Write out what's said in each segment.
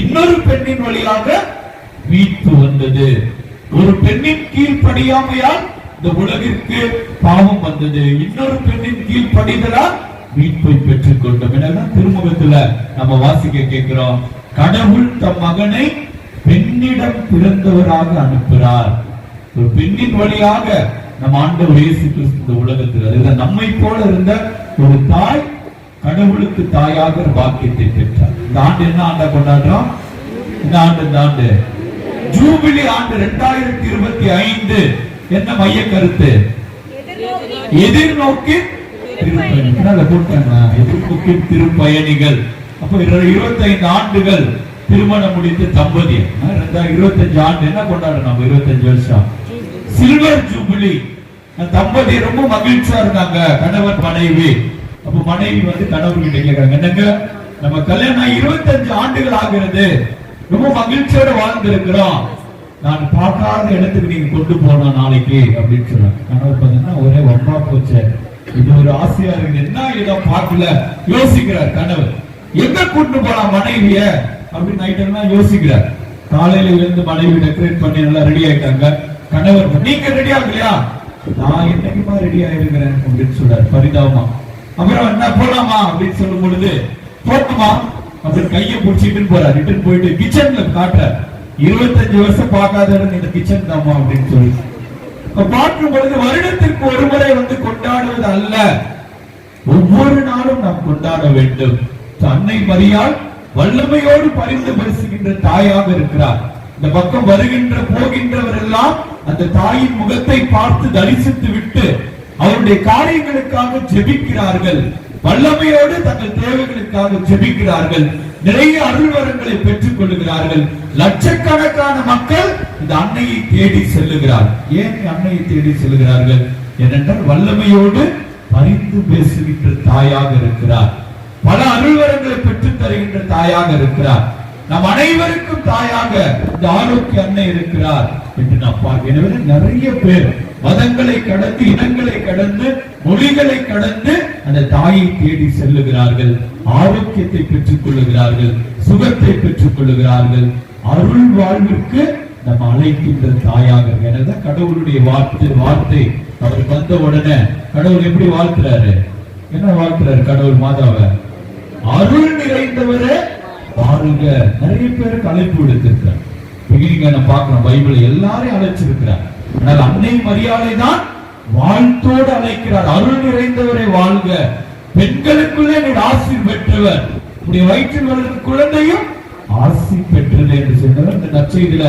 இன்னொரு பெண்ணின் வழியாக மீட்பு வந்தது. ஒரு பெண்ணின் கீழ்ப்படியாமையால் இந்த உலகிற்கு பாவம் வந்தது. இன்னொரு பெண்ணின் கீழ்ப்படிதலால் மீட்பை பெற்றுக் கொண்டோம். எனவே திருமுகத்துல நம்ம வாசிக்க கேட்கிறோம்? கடவுள் தம் மகனை பெண்ணிடம் பிறந்தவராக அனுப்புகிறார். ஒரு பெண்ணின் வழியாக நம்ம ஆண்டவர் இயேசு கிறிஸ்து இந்த உலகத்தில் அதுதான் நம்மை போல இருந்த ஒரு தாய் கடவுளுக்கு தாயாக ஒரு பாக்கியத்தை பெற்றார். இந்த ஆண்டு என்ன ஆண்டா கொண்டாடுறோம்? இந்த ஆண்டு இந்த ஆண்டு. ஜூபிலி ஆண்டு இரண்டாயிரத்தி இருபத்தி ஐந்து. என்ன மைய கருத்து? எதிர்நோக்கி எதிர்நோக்கி திருப்பயணிகள். அப்போ இருபத்தி ஐந்து ஆண்டுகள் திருமணம் முடித்து தம்பதி இருபத்தி அஞ்சு ஆண்டு என்ன கொண்டாடுறோம் நம்ம இருபத்தஞ்சு வருஷம்? Silver jubilee. தம்பதி ரொம்ப மகிழ்ச்சியா இருந்தாங்க. கணவன் மனைவி. நம்ம மனைவி வந்து கணவர் கேட்கிறாங்க என்னங்க நம்ம கல்யாணம் இருபத்தஞ்சு ஆண்டுகள் ஆகிறது. ரொம்ப மகிழ்ச்சியோட வாழ்ந்திருக்கிறோம். நான் பார்க்காத இடத்துக்கு நீங்க கொண்டு போனோம் நாளைக்கு அப்படின்னு சொல்றாங்க. கணவர் பார்த்தீங்கன்னா ஒரே ஒன்றா போச்சு. இது ஒரு ஆசையா இருக்குது என்ன ஏதோ பார்க்கல. யோசிக்கிறார் கணவர். எங்க கூட்டு போலாம் மனைவிய? அப்படின்னு நைட்டெல்லாம் யோசிக்கிறார். காலையில எழுந்து மனைவி டெக்கரேட் பண்ணி நல்லா ரெடி ஆயிட்டாங்க. கணவர் நீங்க ரெடி ஆகலையா? நான் என்னைக்குமா ரெடி ஆயிருக்கிறேன்? அப்படின்னு சொல்றாரு. பரிதாபமா. அப்புறம் என்ன போலாமா அப்படின்னு சொல்லும் பொழுது போட்டுமா? அப்படின்னு கையை பிடிச்சிட்டு போறாரு. ரிட்டர்ன் போயிட்டு கிச்சன்ல காட்டுறாரு. இருபத்தஞ்சு வருஷம் பார்க்காத இந்த கிச்சன் தாமா அப்படின்னு சொல்லி. பார்க்கும் பொழுது வருடத்திற்கு ஒரு முறை வந்து கொண்டாடுவது அல்ல. ஒவ்வொரு நாளும் நாம் கொண்டாட வேண்டும். அன்னை மரியாள் வல்லமையோடு பரிந்து பேசுகின்ற தாயாக இருக்கிறார். இந்த பக்கம் வருகின்ற போகின்றவர் எல்லாம் அந்த தாயின் முகத்தை பார்த்து தரிசித்து விட்டு அவருடைய காரியங்களுக்காக ஜெபிக்கிறார்கள். வல்லமையோடு தங்கள் தேவைகளுக்காக ஜெபிக்கிறார்கள். நிறைய அருள்வரங்களை பெற்றுக் கொள்ளுகிறார்கள் லட்சக்கணக்கான மக்கள் இந்த அன்னையை தேடி செல்லுகிறார். ஏன் அன்னையை தேடி செல்லுகிறார்கள்? ஏனென்றால் வல்லமையோடு பரிந்து பேசுகின்ற தாயாக இருக்கிறார். பல அருள்வரங்களை பெற்றுத் தருகின்ற தாயாக இருக்கிறார். நம் அனைவருக்கும் தாயாக இந்த ஆரோக்கிய அன்னை இருக்கிறார் என்று நான் பார்க்க நிறைய பேர் மதங்களை கடந்து இனங்களை கடந்து மொழிகளை கடந்து அந்த தாயை தேடி செல்லுகிறார்கள். ஆரோக்கியத்தை பெற்றுக் கொள்ளுகிறார்கள் சுகத்தை பெற்றுக் கொள்ளுகிறார்கள் அருள் வாழ்விற்கு நம்ம அழைக்கின்ற தாயாக எனதான் கடவுளுடைய வார்த்தை வார்த்தை. அவர் வந்த உடனே கடவுள் எப்படி வாழ்த்துறாரு? என்ன வாழ்த்துறாரு கடவுள் மாதாவை? அருள் நிறைந்தவரே பாருங்க நிறைய பேருக்கு அழைப்பு விடுத்திருக்கிறார். பிகினிங்க நம்ம பார்க்கிறோம் பைபிள் எல்லாரையும் அழைச்சிருக்கிறார். ஆனால் அன்னை மரியாதை தான் வாழ்த்தோடு அழைக்கிறார். அருள் நிறைந்தவரை வாழ்க. பெண்களுக்குள்ளே நீர் ஆசி பெற்றவர். உடைய வயிற்றில் வளர்ந்த குழந்தையும் ஆசி பெற்றது என்று சொன்னவர். இந்த நற்செய்தியில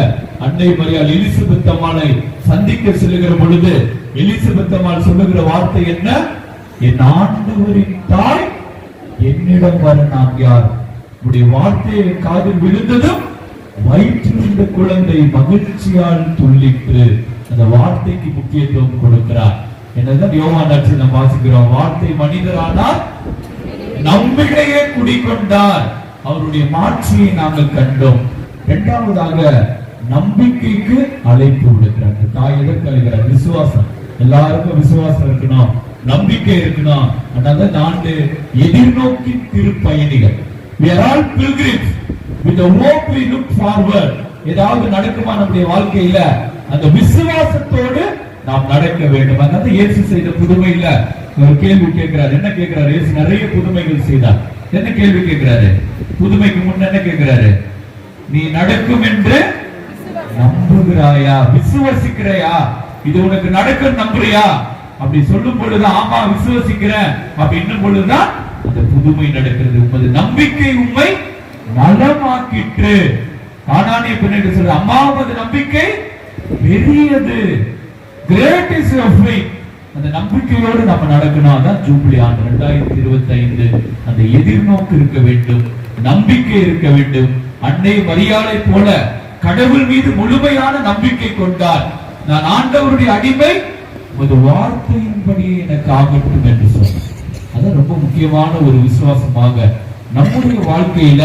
அன்னை மரியாள் எலிசபெத் அம்மாளை சந்திக்க செல்லுகிற பொழுது எலிசபெத் அம்மாள் சொல்லுகிற வார்த்தை என்ன? என் ஆண்டவரின் தாய் என்னிடம் வர நான் யார்? உடைய வார்த்தையை காதில் விழுந்ததும் வயிற்றில் இருந்த குழந்தை மகிழ்ச்சியால் துள்ளிற்று. அந்த வார்த்தைக்கு முக்கியத்துவம் கொடுக்கிறார். என்னதான் யோகா நட்சத்திரம் நம்ம வாசிக்கிறோம். வார்த்தை மனிதரானால் நம்மிடையே குடிக்கொண்டார். அவருடைய மாட்சியை நாங்கள் கண்டோம். இரண்டாவதாக நம்பிக்கைக்கு அழைப்பு விடுக்கிறார். தாய் எதற்கு அழைக்கிறார் விசுவாசம். எல்லாருக்கும் விசுவாசம் இருக்கணும். நம்பிக்கை இருக்கணும். அதனால நான்கு எதிர்நோக்கி திருப்பயணிகள் we are all pilgrims. With a hope we look forward. ஏதாவது நடக்குமா நம்முடைய வாழ்க்கையில? அந்த விசுவாசத்தோடு நாம் நடக்க வேண்டும். அதாவது இயேசு செய்த புதுமையில ஒரு கேள்வி கேட்கிறார். என்ன கேட்கிறார்? இயேசு நிறைய புதுமைகள் செய்தார். என்ன கேள்வி கேட்கிறாரு? புதுமைக்கு முன்ன என்ன கேட்கிறாரு? நீ நடக்கும் என்று நம்புகிறாயா? விசுவசிக்கிறாயா? இது உனக்கு நடக்கும் நம்புறியா? அப்படி சொல்லும் பொழுது ஆமா விசுவசிக்கிறேன். அப்படின்னும் பொழுதுதான் அந்த புதுமை நடக்கிறது. உமது நம்பிக்கை உண்மை நலமாக்கிற்று. ஆனானிய பின்னாடி சொல்ற அம்மாவது நம்பிக்கை பெரியது. கிரேட் இஸ் அந்த நம்பிக்கையோடு நம்ம நடக்கணும். அதான் ஜூப்ளி ஆண்டு ரெண்டாயிரத்தி இருபத்தி ஐந்து அந்த எதிர்நோக்கு இருக்க வேண்டும். நம்பிக்கை இருக்க வேண்டும். அன்னை மரியாதை போல கடவுள் மீது முழுமையான நம்பிக்கை கொண்டார். நான் ஆண்டவருடைய அடிமை. உமது வார்த்தையின்படியே எனக்கு ஆகட்டும் என்று சொன்னார். அதான் ரொம்ப முக்கியமான ஒரு விசுவாசமாக நம்முடைய வாழ்க்கையில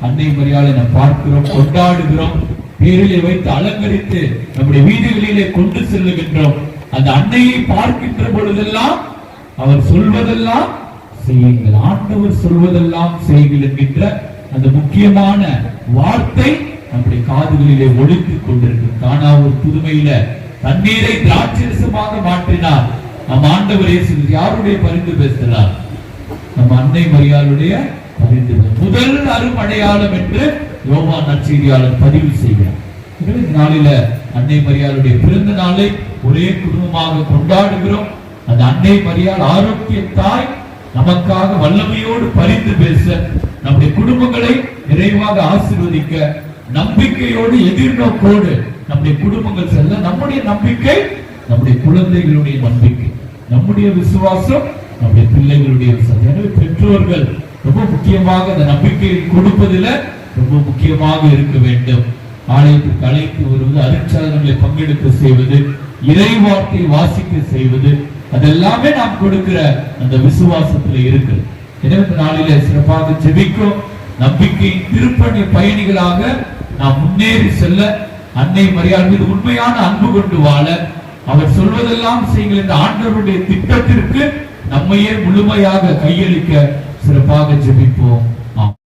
அன்னை மரியாதை நாம் பார்க்கிறோம் கொண்டாடுகிறோம். பேரிலே வைத்து அலங்கரித்து நம்முடைய வீடுகளிலே கொண்டு செல்லுகின்றோம். அந்த அன்னையை பார்க்கின்ற பொழுதெல்லாம் அவர் சொல்வதெல்லாம் செய்யுங்கள் ஆண்டவர் சொல்வதெல்லாம் செய்யுங்கள் என்கின்ற அந்த முக்கியமான வார்த்தை நம்முடைய காதுகளிலே ஒழித்துக் கொண்டிருக்கும். காணாவூர் புதுமையில தண்ணீரை திராட்சரசமாக மாற்றினார். நம் ஆண்டவர் இயேசு யாருடைய பரிந்து பேசுகிறார்? நம்ம அன்னை மரியாளுடைய அப்படின்றது முதல் அருமடையாளம் என்று யோவான் நற்செய்தியாளர் பதிவு செய்கிறார். எனவே நாளில அன்னை மரியாளுடைய பிறந்த நாளை ஒரே குடும்பமாக கொண்டாடுகிறோம். அந்த அன்னை மரியாள் ஆரோக்கிய தாய் நமக்காக வல்லமையோடு பரிந்து பேச நம்முடைய குடும்பங்களை நிறைவாக ஆசிர்வதிக்க நம்பிக்கையோடு எதிர்நோக்கோடு நம்முடைய குடும்பங்கள் செல்ல நம்முடைய நம்பிக்கை நம்முடைய குழந்தைகளுடைய நம்பிக்கை நம்முடைய விசுவாசம் நம்முடைய பிள்ளைகளுடைய விசுவாசம். எனவே பெற்றோர்கள் ரொம்ப முக்கியமாக அந்த நம்பிக்கையை கொடுப்பதில் ரொம்ப முக்கியமாக இருக்க வேண்டும். ஆலயத்துக்கு அழைத்து வருவது அருட்சாதனங்களை பங்கெடுக்க செய்வது இறை வார்த்தை வாசிக்க செய்வது அதெல்லாமே நாம் கொடுக்கிற அந்த விசுவாசத்துல இருக்கு எனவே இந்த சிறப்பாக ஜெபிக்கும் நம்பிக்கையின் திருப்பணி பயணிகளாக நாம் முன்னேறி செல்ல அன்னை மரியாள் மீது உண்மையான அன்பு கொண்டு வாழ அவர் சொல்வதெல்லாம் செய்யுங்கள் இந்த ஆண்டவருடைய திட்டத்திற்கு நம்மையே முழுமையாக கையளிக்க சிறப்பாக ஜெபிப்போம்.